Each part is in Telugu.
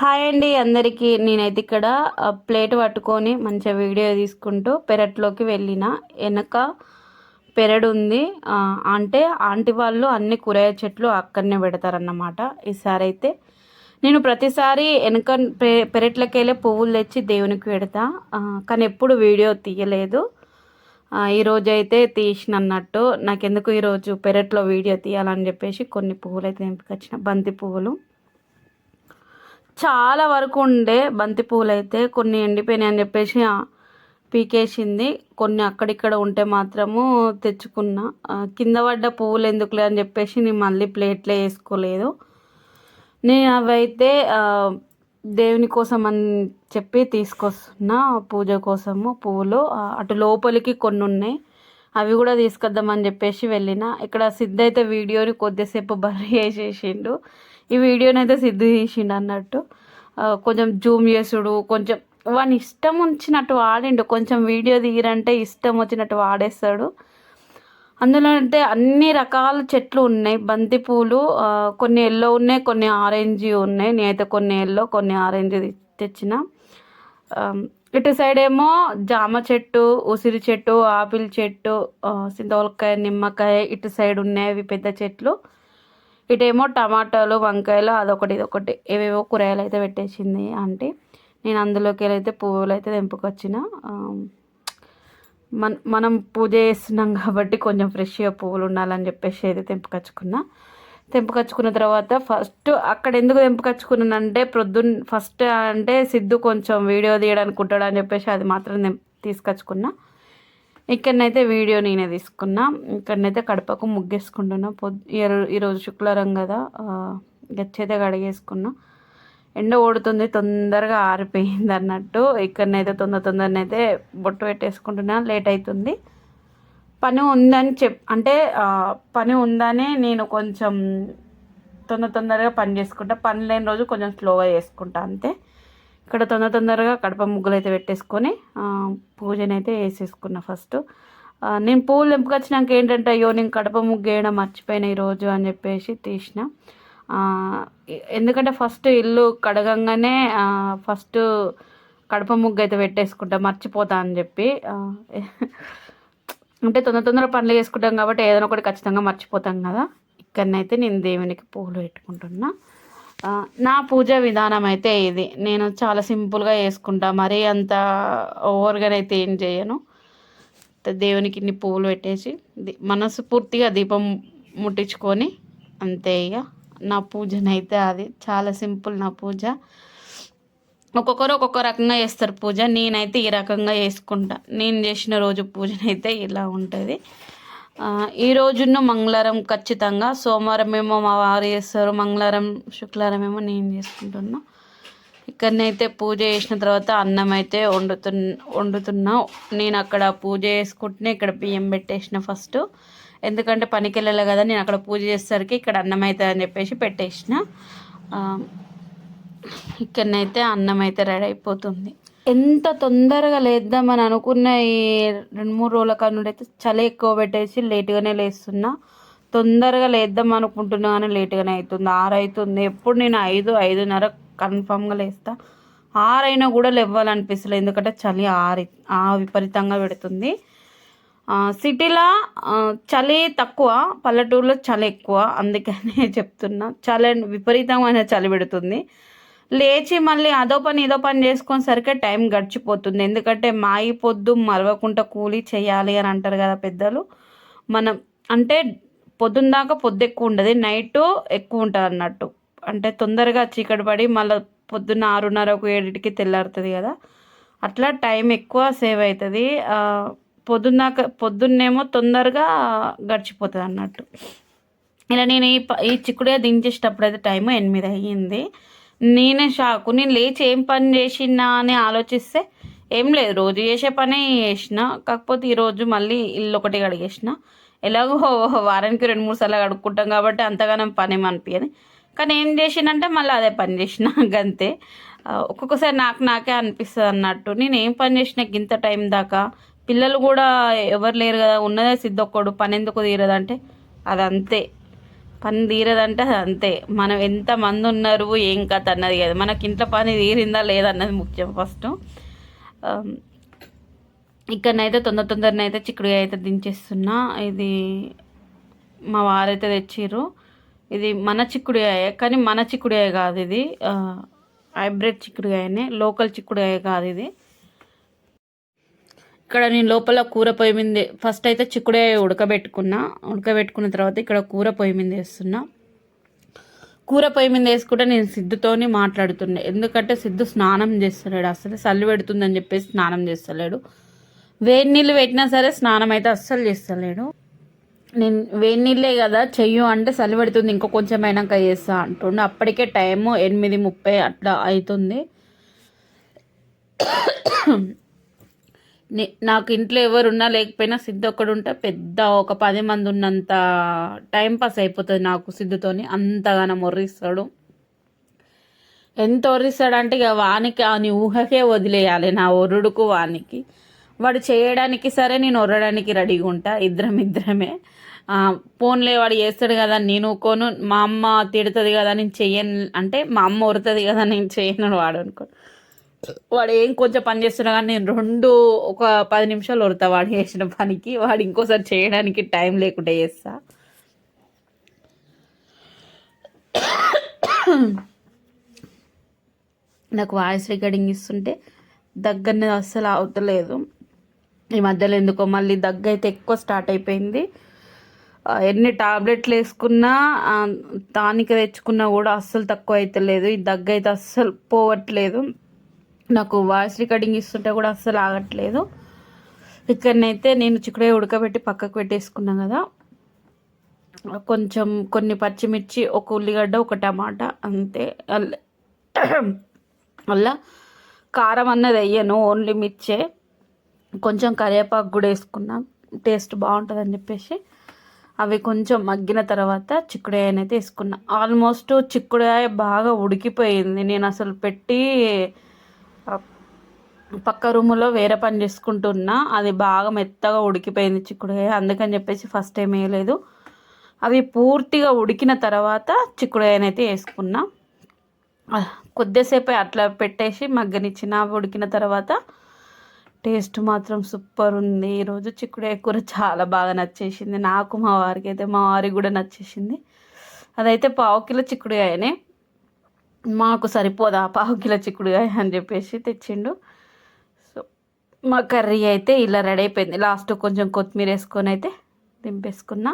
హాయ్ అండి అందరికీ. నేనైతే ఇక్కడ ప్లేట్ పట్టుకొని మంచిగా వీడియో తీసుకుంటూ పెరట్లోకి వెళ్ళిన. వెనక పెరడు ఉంది. అంటే ఆంటీ వాళ్ళు అన్ని కూరగాయ చెట్లు అక్కడనే పెడతారన్నమాట. ఈసారి అయితే నేను ప్రతిసారి వెనక పె పెరట్లోకి వెళ్ళి పువ్వులు తెచ్చి దేవునికి పెడతా. కానీ ఎప్పుడు వీడియో తీయలేదు. ఈరోజు అయితే తీసిన అన్నట్టు నాకెందుకు ఈరోజు పెరట్లో వీడియో తీయాలని చెప్పేసి కొన్ని పువ్వులు అయితే తెంపుకొచ్చిన. బంతి పువ్వులు. చాలా వరకు ఉండే బంతి పూలైతే కొన్ని ఎండిపోయినాయి అని చెప్పేసి పీకేసింది. కొన్ని అక్కడిక్కడ ఉంటే మాత్రము తెచ్చుకున్నా. కింద పడ్డ పువ్వులు ఎందుకులే అని చెప్పేసి నేను మళ్ళీ ప్లేట్లో వేసుకోలేదు. నేను అవైతే దేవుని కోసం అని చెప్పి తీసుకొస్తున్నా పూజ కోసము పువ్వులు. అటు లోపలికి కొన్ని ఉన్నాయి. అవి కూడా తీసుకొద్దామని చెప్పేసి వెళ్ళిన. ఇక్కడ సిద్ధ అయితే వీడియోని కొద్దిసేపు బర్రీ చేసేసిండు ఈ వీడియోని అయితే సిద్ధు తీసిండు అన్నట్టు. కొంచెం జూమ్ చేసుడు కొంచెం వాని ఇష్టం వచ్చినట్టు వాడిండు. కొంచెం వీడియో తీయరంటే ఇష్టం వచ్చినట్టు వాడేస్తాడు. అందులో అంటే అన్ని రకాల చెట్లు ఉన్నాయి. బంతి పూలు కొన్ని ఎల్లో ఉన్నాయి కొన్ని ఆరెంజ్ ఉన్నాయి. నేనైతే కొన్ని ఎల్లో కొన్ని ఆరెంజ్ తెచ్చిన. ఇటు సైడ్ ఏమో జామ చెట్టు ఉసిరి చెట్టు ఆపిల్ చెట్టు సింతవలకాయ నిమ్మకాయ ఇటు సైడ్ ఉన్నాయి. అవి పెద్ద చెట్లు. ఇటేమో టమాటాలు వంకాయలు అదొకటి ఇదొకటి. ఏవేవో కూరగాయలు అయితే పెట్టేసింది అంటే నేను అందులోకి అయితే పువ్వులు అయితే తెంపుకొచ్చిన. మన మనం పూజ చేస్తున్నాం కాబట్టి కొంచెం ఫ్రెష్గా పువ్వులు ఉండాలని చెప్పేసి అయితే తెంపుకొచ్చుకున్నా. తెంపుకొచ్చుకున్న తర్వాత ఫస్ట్ అక్కడ ఎందుకు తెంపుకొచ్చుకున్నానంటే ప్రొద్దున ఫస్ట్ అంటే సిద్ధు కొంచెం వీడియో తీయడానికి ఉంటాడు అని చెప్పేసి అది మాత్రం తీసుకొచ్చుకున్నా. ఇక్కడనైతే వీడియో నేనే తీసుకున్నా. ఇక్కడనైతే కడపకు ముగ్గేసుకుంటున్నా. పొద్దు ఈరోజు శుక్రవారం కదా గచ్చైతే కడిగేసుకున్నా. ఎండ ఓడుతుంది తొందరగా ఆరిపోయింది అన్నట్టు. ఇక్కడనైతే తొందర తొందరనైతే బొట్టు పెట్టేసుకుంటున్నా. లేట్ అవుతుంది పని ఉందని చెప్ అంటే పని ఉందని నేను కొంచెం తొందర తొందరగా పని చేసుకుంటా. పని లేని రోజు కొంచెం స్లోగా చేసుకుంటా అంతే. ఇక్కడ తొందర తొందరగా కడప ముగ్గులు అయితే పెట్టేసుకొని పూజనైతే వేసేసుకున్నా ఫస్ట్. నేను పూలు తెంపుకొచ్చినాక ఏంటంటే అయ్యో నేను కడప ముగ్గు వేయడం మర్చిపోయిన ఈరోజు అని చెప్పేసి తీసిన. ఎందుకంటే ఫస్ట్ ఇల్లు కడగంగానే ఫస్ట్ కడప ముగ్గు అయితే పెట్టేసుకుంటా మర్చిపోతా అని చెప్పి అంటే తొందర తొందర పనులు చేసుకుంటాం కాబట్టి ఏదైనా ఒకటి ఖచ్చితంగా మర్చిపోతాం కదా. ఇక్కడనైతే నేను దేవునికి పూలు పెట్టుకుంటున్నా. నా పూజ విధానం అయితే ఇది. నేను చాలా సింపుల్గా చేసుకుంటా. మరీ అంత ఓవర్గా అయితే ఏం చేయను. దేవునికి ఇన్ని పువ్వులు పెట్టేసి మనసు పూర్తిగా దీపం ముట్టించుకొని అంతే ఇక నా పూజనైతే అది. చాలా సింపుల్ నా పూజ. ఒక్కొక్కరు ఒక్కొక్క రకంగా చేస్తారు పూజ. నేనైతే ఈ రకంగా చేసుకుంటా. నేను చేసిన రోజు పూజనైతే ఇలా ఉంటుంది. ఈ రోజున్న మంగళవారం ఖచ్చితంగా సోమవారం ఏమో మా వారు చేస్తారు మంగళవారం శుక్రవారం ఏమో నేను చేసుకుంటున్నా. ఇక్కడనైతే పూజ చేసిన తర్వాత అన్నం అయితే వండుతు వండుతున్నా. నేను అక్కడ పూజ చేసుకుంటూనే ఇక్కడ బియ్యం పెట్టేసిన ఫస్ట్. ఎందుకంటే పనికి వెళ్ళాలి కదా నేను అక్కడ పూజ చేసేసరికి ఇక్కడ అన్నం అవుతుంది అని చెప్పేసి పెట్టేసిన. ఇక్కడనైతే అన్నం అయితే రెడీ అయిపోతుంది. ఎంత తొందరగా లేద్దామని అనుకున్న ఈ రెండు మూడు రోజుల కానుండి అయితే చలి ఎక్కువ పెట్టేసి లేట్గానే లేస్తున్నా. తొందరగా లేద్దాం అనుకుంటున్నా కానీ లేట్గానే అవుతుంది ఆరు అవుతుంది ఎప్పుడు నేను ఐదు ఐదున్నర కన్ఫామ్గా లేస్తా. ఆరైనా కూడా లేవ్వాలనిపిస్తలేదు. ఎందుకంటే చలి ఆరి ఆ విపరీతంగా పెడుతుంది. సిటీలో చలి తక్కువ. పల్లెటూరులో చలి ఎక్కువ. అందుకనే చెప్తున్నా. చలి విపరీతమైన చలి పెడుతుంది. లేచి మళ్ళీ అదో పని ఇదో పని చేసుకునేసరికి టైం గడిచిపోతుంది. ఎందుకంటే మాయి పొద్దు మరవకుండా కూలి చేయాలి అని అంటారు కదా పెద్దలు. మనం అంటే పొద్దున్న దాకా పొద్దు ఎక్కువ ఉండదు నైట్ ఎక్కువ ఉంటుంది అన్నట్టు. అంటే తొందరగా చీకటి పడి మళ్ళీ పొద్దున్న ఆరున్నరకు ఏడింటికి తెల్లారుతుంది కదా. అట్లా టైం ఎక్కువ సేవ్ అవుతుంది. పొద్దున్నాక పొద్దున్నేమో తొందరగా గడిచిపోతుంది అన్నట్టు. ఇలా నేను ఈ ఈ చిక్కుడుగా దించేటప్పుడు అయితే టైం ఎనిమిది అయ్యింది. నేనే షాకు. నేను లేచి ఏం పని చేసినా అని ఆలోచిస్తే ఏం లేదు. రోజు చేసే పనే చేసిన. కాకపోతే ఈరోజు మళ్ళీ ఇల్లు ఒకటి కడిగేసిన. ఎలాగో వారానికి రెండు మూడు సార్లు కడుక్కుంటాం కాబట్టి అంతగానం పని అనిపించదు కానీ ఏం చేసినంటే మళ్ళీ అదే పని చేసిన గంతే. ఒక్కొక్కసారి నాకు నాకే అనిపిస్తుంది అన్నట్టు. నేను ఏం పని చేసిన ఇంత టైం దాకా. పిల్లలు కూడా ఎవరు లేరు కదా. ఉన్నదే సిద్ధొక్కడు. పని ఎందుకు తీరదంటే అదంతే. పని తీరదంటే అది అంతే. మనం ఎంత మంది ఉన్నారు ఏం కథ అన్నది కదా. మనకి ఇంట్లో పని తీరిందా లేదా అన్నది ముఖ్యం ఫస్ట్. ఇక్కడనైతే తొందర తొందరనైతే చిక్కుడుగా అయితే దించేస్తున్నా. ఇది మా వారైతే తెచ్చిర్రు. ఇది మన చిక్కుడుగాయ కానీ మన చిక్కుడుగాయ కాదు ఇది. హైబ్రిడ్ చిక్కుడుగాయనే లోకల్ చిక్కుడుగాయ కాదు ఇది. ఇక్కడ నేను లోపల కూర పొయ్యి మీద ఫస్ట్ అయితే చిక్కుడే ఉడకబెట్టుకున్నా. ఉడకబెట్టుకున్న తర్వాత ఇక్కడ కూర పొయ్యి మీద వేస్తున్నా. కూర పొయ్యి మీద వేసుకుంటే నేను సిద్ధుతోని మాట్లాడుతుండే ఎందుకంటే సిద్ధు స్నానం చేస్తలేడు. అసలు చల్లి పెడుతుందని చెప్పేసి స్నానం చేస్తలేడు. వేడి నీళ్ళు పెట్టినా సరే స్నానం అయితే అస్సలు చేస్తలేడు. నేను వేడి నీళ్ళే కదా చెయ్యు అంటే చలి పెడుతుంది. ఇంకో కొంచెం అయినాక చేస్తా అంటుండే. అప్పటికే టైము ఎనిమిది ముప్పై అట్లా అవుతుంది. నాకు ఇంట్లో ఎవరున్నా లేకపోయినా సిద్ధు ఒక్కడు ఉంటే. పెద్ద ఒక పది మంది ఉన్నంత టైం పాస్ అయిపోతుంది నాకు సిద్ధుతోని. అంతగానో మొర్రిస్తాడు ఎంత ఒర్రిస్తాడంటే ఇక వానికి అని ఊహకే వదిలేయాలి నా ఒరుడుకు వానికి. వాడు చేయడానికి సరే నేను ఒర్రడానికి రెడీగా ఉంటా ఇద్దరం ఇద్దరమే. ఫోన్లే పోన్లే వాడు చేస్తాడు కదా నేను కొను మా అమ్మ తిడుతుంది కదా నేను చెయ్యను. అంటే మా అమ్మ ఒరుతుంది కదా నేను చేయను వాడు అనుకో వాడు ఏం కొంచెం పని చేస్తున్నా కానీ నేను రెండు ఒక పది నిమిషాలు వడతా వాడు చేసిన పనికి. వాడు ఇంకోసారి చేయడానికి టైం లేకుండా చేస్తా. నాకు వాయిస్ రికార్డింగ్ ఇస్తుంటే దగ్గరనే అస్సలు అవుతలేదు. ఈ మధ్యలో ఎందుకో మళ్ళీ దగ్గు అయితే ఎక్కువ స్టార్ట్ అయిపోయింది. ఎన్ని టాబ్లెట్లు వేసుకున్నా ఆ, టానిక్ తెచ్చుకున్నా కూడా అస్సలు తక్కువ అవుతలేదు ఈ దగ్గు అయితే అస్సలు పోవట్లేదు. నాకు వాయిస్ రికార్డింగ్ ఇస్తుంటే కూడా అస్సలు ఆగట్లేదు. ఇక్కడనైతే నేను చిక్కుడే ఉడకబెట్టి పక్కకు పెట్టేసుకున్నాను కదా. కొంచెం కొన్ని పచ్చిమిర్చి ఒక ఉల్లిగడ్డ ఒక టమాటా అంతే. అలా కారం అన్నది వేయను ఓన్లీ మిర్చే. కొంచెం కరివేపాకు కూడా వేసుకున్నాం. టేస్ట్ బాగుంటుందని చెప్పేసి. అవి కొంచెం మగ్గిన తర్వాత చిక్కుడుకాయనైతే వేసుకున్నా. ఆల్మోస్ట్ చిక్కుడుకాయ బాగా ఉడికిపోయింది. నేను అసలు పెట్టి పక్క రూములో వేరే పని చేసుకుంటున్నా అది బాగా మెత్తగా ఉడికిపోయింది చిక్కుడుకాయ అందుకని చెప్పేసి ఫస్ట్ టైం వేయలేదు. అవి పూర్తిగా ఉడికిన తర్వాత చిక్కుడుకాయనైతే వేసుకున్నా. కొద్దిసేపు అట్లా పెట్టేసి మగ్గనిచ్చిన ఉడికిన తర్వాత టేస్ట్ మాత్రం సూపర్ ఉంది. ఈరోజు చిక్కుడుకాయ కూర చాలా బాగా నచ్చేసింది. నాకు మా వారికి అయితే మా వారికి కూడా నచ్చేసింది. అదైతే పావు కిలో చిక్కుడుకాయనే మాకు సరిపోదా? పావు కిలో చిక్కుడుకాయ అని చెప్పేసి తెచ్చిండు. సో మా కర్రీ అయితే ఇలా రెడీ అయిపోయింది. లాస్ట్ కొంచెం కొత్తిమీర వేసుకొని అయితే దింపేసుకున్నా.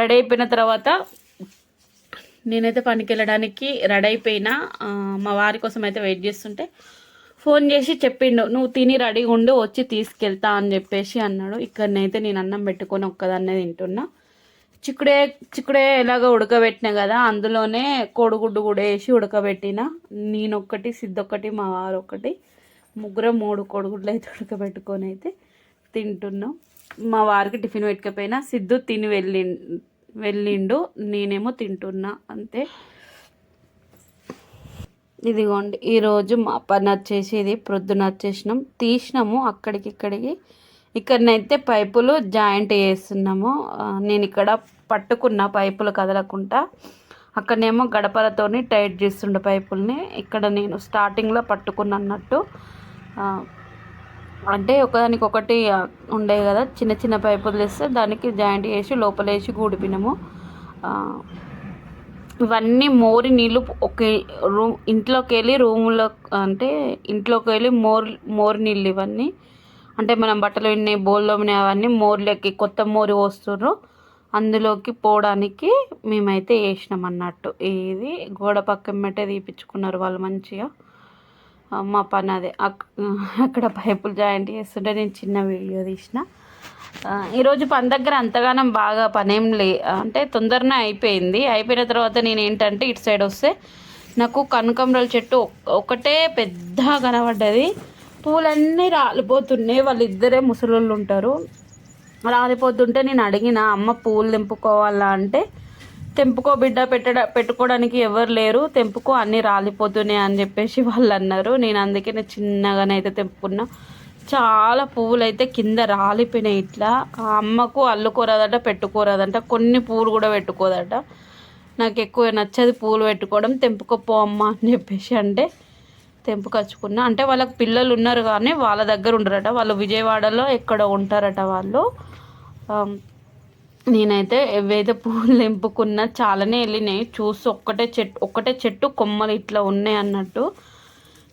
రెడీ అయిపోయిన తర్వాత నేనైతే పనికి వెళ్ళడానికి రెడీ అయిపోయినా. మా వారి కోసం అయితే వెయిట్ చేస్తుంటే ఫోన్ చేసి చెప్పిండు నువ్వు తిని రెడీగా ఉండు వచ్చి తీసుకెళ్తా అని చెప్పేసి అన్నాడు. ఇక్కడనైతే నేను అన్నం పెట్టుకొని ఒక్కదాన్నే తింటున్నా. చిక్కుడే చిక్కుడే ఎలాగ ఉడకబెట్టినా కదా అందులోనే కోడిగుడ్డు కూడా వేసి ఉడకబెట్టిన. నేను ఒక్కటి సిద్ధొక్కటి మా వారు ఒకటి ముగ్గురం మూడు కోడిగుడ్లు అయితే ఉడకబెట్టుకొని అయితే తింటున్నాం. మా వారికి టిఫిన్ పెట్టకపోయినా సిద్ధు తిని వెళ్ళి వెళ్ళిండు. నేనేమో తింటున్నా అంతే. ఇదిగోండి ఈరోజు మా పని వచ్చేసి ఇది ప్రొద్దున వచ్చేసినాం తీసినాము అక్కడికి ఇక్కడికి ఇక్కడనైతే పైపులు జాయింట్ చేస్తున్నాము. నేను ఇక్కడ పట్టుకున్న పైపులు కదలకుండా. అక్కడనేమో గడపలతోని టైట్ చేస్తుండే పైపుల్ని. ఇక్కడ నేను స్టార్టింగ్లో పట్టుకున్న అన్నట్టు అంటే ఒకదానికి ఒకటి ఉండే కదా చిన్న చిన్న పైపులు తెస్తే దానికి జాయింట్ చేసి లోపలేసి గూడిపినాము ఇవన్నీ మోరి నీళ్ళు ఒకే రూమ్ ఇంట్లోకి వెళ్ళి రూమ్లో అంటే ఇంట్లోకి వెళ్ళి మోర్ మోరి నీళ్ళు ఇవన్నీ. అంటే మనం బట్టలు విన్నాయి బోల్లో అవన్నీ మోర్లోకి కొత్త మోరి పోస్తుర్రు. అందులోకి పోవడానికి మేమైతే వేసినాం అన్నట్టు. ఇది గోడ పక్కన పెట్టే తీపిచ్చుకున్నారు వాళ్ళు మంచిగా. మా పని అదే. అక్కడ పైపులు జాయింట్ చేస్తుంటే నేను చిన్న వీడియో తీసిన. ఈరోజు పని దగ్గర అంతగానం బాగా పనేం లే అంటే తొందరనే అయిపోయింది. అయిపోయిన తర్వాత నేను ఏంటంటే ఇటు సైడ్ వస్తే నాకు కనకాంబరాల చెట్టు ఒకటే పెద్ద కనబడ్డది. పూలన్నీ రాలిపోతున్నాయి వాళ్ళిద్దరే ముసలోళ్ళు ఉంటారు. రాలిపోతుంటే నేను అడిగిన అమ్మ పూలు తెంపుకోవాలా? అంటే తెంపుకో బిడ్డ పెట్టడ పెట్టుకోవడానికి ఎవరు లేరు తెంపుకో అన్నీ రాలిపోతున్నాయి అని చెప్పేసి వాళ్ళు అన్నారు. నేను అందుకే నేను చిన్నగానైతే తెంపుకున్నా. చాలా పువ్వులు అయితే కింద రాలిపోయినాయి ఇట్లా. ఆ అమ్మకు అల్లుకోరాదట పెట్టుకోరాదంట కొన్ని పువ్వులు కూడా పెట్టుకోదట. నాకు ఎక్కువ నచ్చదు పూలు పెట్టుకోవడం తెంపుకోపో అమ్మ అని చెప్పేసి అంటే తెంపుకొచ్చుకున్నా అంటే వాళ్ళకి పిల్లలు ఉన్నారు కానీ వాళ్ళ దగ్గర ఉండరట. వాళ్ళు విజయవాడలో ఎక్కడ ఉంటారట వాళ్ళు. నేనైతే ఏవైతే పువ్వులు తెంపుకున్నా చాలానే వెళ్ళినాయి. చూసి ఒక్కటే చెట్టు ఒక్కటే చెట్టు కొమ్మలు ఇట్లా ఉన్నాయి అన్నట్టు.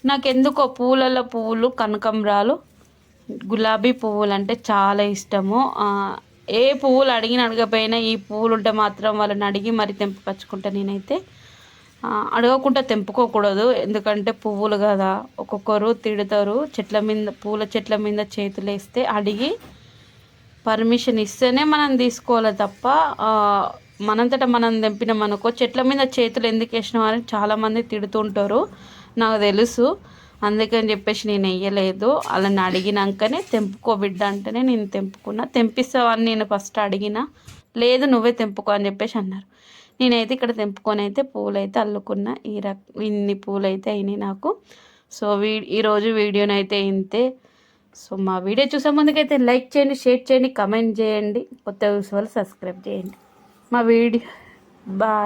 నాకెందుకో పూలలో పువ్వులు కనకంబరాలు గులాబీ పువ్వులు అంటే చాలా ఇష్టము. ఏ పువ్వులు అడిగిన అడగపోయినా ఈ పువ్వులు ఉంటే మాత్రం వాళ్ళని అడిగి మరి తెంపుకొచ్చుకుంటా నేనైతే. అడగకుండా తెంపుకోకూడదు. ఎందుకంటే పువ్వులు కదా. ఒక్కొక్కరు తిడతారు. చెట్ల మీద పూల చెట్ల మీద చేతులు వేస్తే అడిగి పర్మిషన్ ఇస్తేనే మనం తీసుకోవాలి తప్ప మనంతట మనం తెంపినాం అనుకో చెట్ల మీద చేతులు ఎందుకు వేసినాం అని చాలామంది తిడుతుంటారు. నాకు తెలుసు. అందుకని చెప్పేసి నేను వేయలేదు. వాళ్ళని అడిగినాకనే తెంపుకో బిడ్డ అంటేనే నేను తెంపుకున్నా. తెంపిస్తావని నేను ఫస్ట్ అడిగిన. లేదు నువ్వే తెంపుకో అని చెప్పేసి అన్నారు. నేనైతే ఇక్కడ తెంపుకొని అయితే పూలైతే అల్లుకున్న. ఈ రక ఇన్ని పూలైతే అయినాయి నాకు. సో వీ ఈరోజు వీడియోనైతే ఇంతే. సో మా వీడియో చూసే ముందుకైతే లైక్ చేయండి షేర్ చేయండి కమెంట్ చేయండి. కొత్త చూసే వాళ్ళు సబ్స్క్రైబ్ చేయండి. మా వీడియో బాయ్.